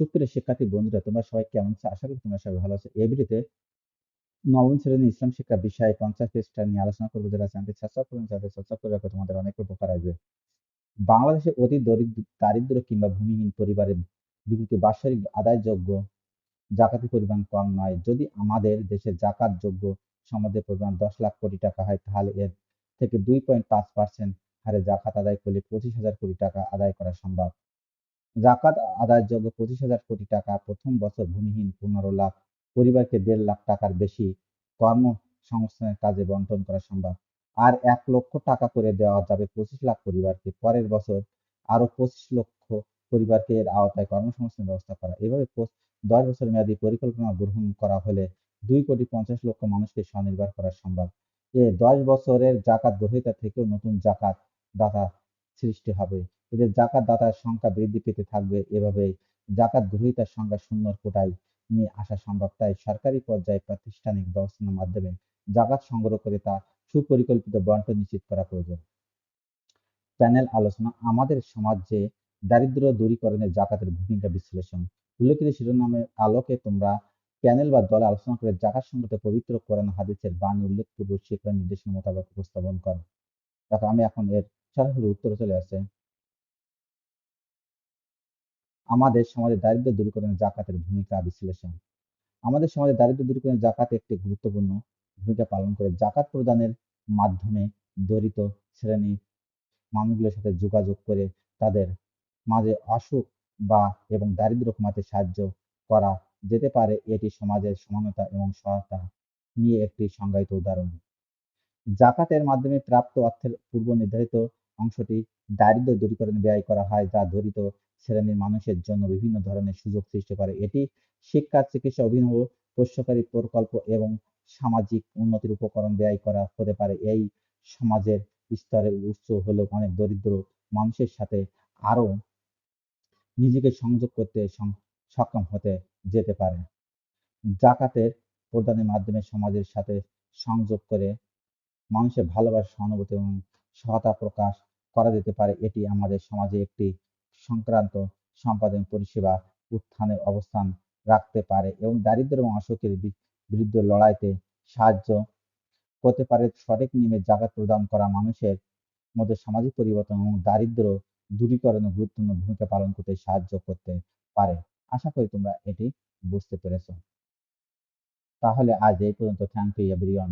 সুপ্রিয় শিক্ষার্থী বন্ধুরা, তোমরা সবাই কেমন আছো? আশা করি তোমরা সবাই ভালো আছো। এই ভিডিওতে নবম শ্রেণি ইসলাম শিক্ষা বিষয়ে পঞ্চাশ পৃষ্ঠা নিয়ে আলোচনা করব। যারা চ্যানেলটি সাবস্ক্রাইব করবেন যাদের সাবস্ক্রাইব করে তোমাদের অনেক উপকার আসবে। বাংলাদেশে অতি দরিদ্র দারিদ্র কিংবা ভূমিহীন পরিবারের বিপরীতে বাৎসরিক আদায়যোগ্য জাকাতের পরিমাণ কম নয়। যদি আমাদের দেশে জাকাত যোগ্য সমাজের পরিমাণ দশ লাখ কোটি টাকা হয়, তাহলে এর থেকে দুই পয়েন্ট পাঁচ পার্সেন্ট হারে জাকাত আদায় করলে পঁচিশ হাজার কোটি টাকা আদায় করা সম্ভব। জাকাত আদায়ের যোগ্য পঁচিশ হাজার কোটি টাকা প্রথম বছর ভূমিহীন পনেরো লাখ পরিবারকে দেড় লাখ টাকার বেশি কর্মসংস্থানের কাজে বন্টন করা সম্ভব। আর এক লক্ষ টাকা করে দেওয়া যাবে পঁচিশ লাখ পরিবারকে। পরের বছর আরও পঁচিশ লক্ষ পরিবারকে এর আওতায় কর্মসংস্থানের ব্যবস্থা করা। এভাবে দশ বছর মেয়াদী পরিকল্পনা গ্রহণ করা হলে দুই কোটি পঞ্চাশ লক্ষ মানুষকে স্বনির্ভর করা সম্ভব। এ দশ বছরের জাকাত গ্রহীতা থেকেও নতুন জাকাত দাতা সৃষ্টি হবে। এদের জাকাত দাতার সংখ্যা বৃদ্ধি পেতে থাকবে। এভাবে জাকাত গ্রহীতার সংখ্যা শূন্যর কোটায় নিয়ে আসা সম্ভব। তাই সরকারি পর্যায়ে প্রাতিষ্ঠানিক ব্যবস্থার মাধ্যমে জাকাত সংগ্রহ করে তা সুপরিকল্পিত বন্টন নিশ্চিত করা প্রয়োজন। প্যানেল আলোচনা। আমাদের সমাজে দারিদ্র দূরীকরণের জাকাতের ভূমিকা বিশ্লেষণ। উল্লেখিত শিরোনামের আলোকে তোমরা প্যানেল বা দলে আলোচনা করে জাকাত সংক্রান্ত পবিত্র কোরআন হাদিসের বাণী উল্লেখপূর্বক শিক্ষা নির্দেশনা মোতাবেক উপস্থাপন করো। দেখো, আমি এখন এর সরাসরি উত্তরে চলে আসছে। আমাদের সমাজে দারিদ্র দূরীকরণে জাকাতের ভূমিকা বিশ্লেষণ। আমাদের সমাজে দারিদ্র দূরীকরণে জাকাত একটি গুরুত্বপূর্ণ ভূমিকা পালন করে। জাকাত প্রদানের মাধ্যমে দরিদ্র শ্রেণি মানুষগুলোর সাথে যোগাযোগ করে তাদের মাঝে অসুখ বা এবং দারিদ্র কমাতে সাহায্য করা যেতে পারে। এটি সমাজের সমানতা এবং সহায়তা নিয়ে একটি সংজ্ঞায়িত উদাহরণ। জাকাতের মাধ্যমে প্রাপ্ত অর্থের পূর্ব নির্ধারিত অংশটি দারিদ্র দূরীকরণে ব্যয় করা হয়, যা দরিদ্র শ্রেণির মানুষের জন্য বিভিন্ন ধরনের সুযোগ সৃষ্টি করে। এটি শিক্ষা, চিকিৎসা, অভিনব, পোষ্যকারী প্রকল্প এবং সামাজিক উন্নতির উপকরণ ব্যয় করা হতে পারে। এই সমাজের স্তরের উৎস হলো অনেক দরিদ্র মানুষের সাথে আরও নিজেকে সংযোগ করতে সক্ষম হতে যেতে পারে। জাকাতের প্রদানের মাধ্যমে সমাজের সাথে সংযোগ করে মানুষের ভালোবাসা সহানুভূতি এবং সহায়তা প্রকাশ করা যেতে পারে। এটি আমাদের সমাজে একটি সংক্রান্ত সম্পাদন পরিষেবা উত্থানের অবস্থান রাখতে পারে এবং দারিদ্র এবং অসুখের বিরুদ্ধে লড়াইতে সাহায্য করতে পারে। সঠিক নিয়মে জাকাত প্রদান করা মানুষের মধ্যে সামাজিক পরিবর্তন এবং দারিদ্র দূরীকরণে গুরুত্বপূর্ণ ভূমিকা পালন করতে সাহায্য করতে পারে। আশা করি তোমরা এটি বুঝতে পেরেছ। তাহলে আজ এই পর্যন্ত। Thank you everyone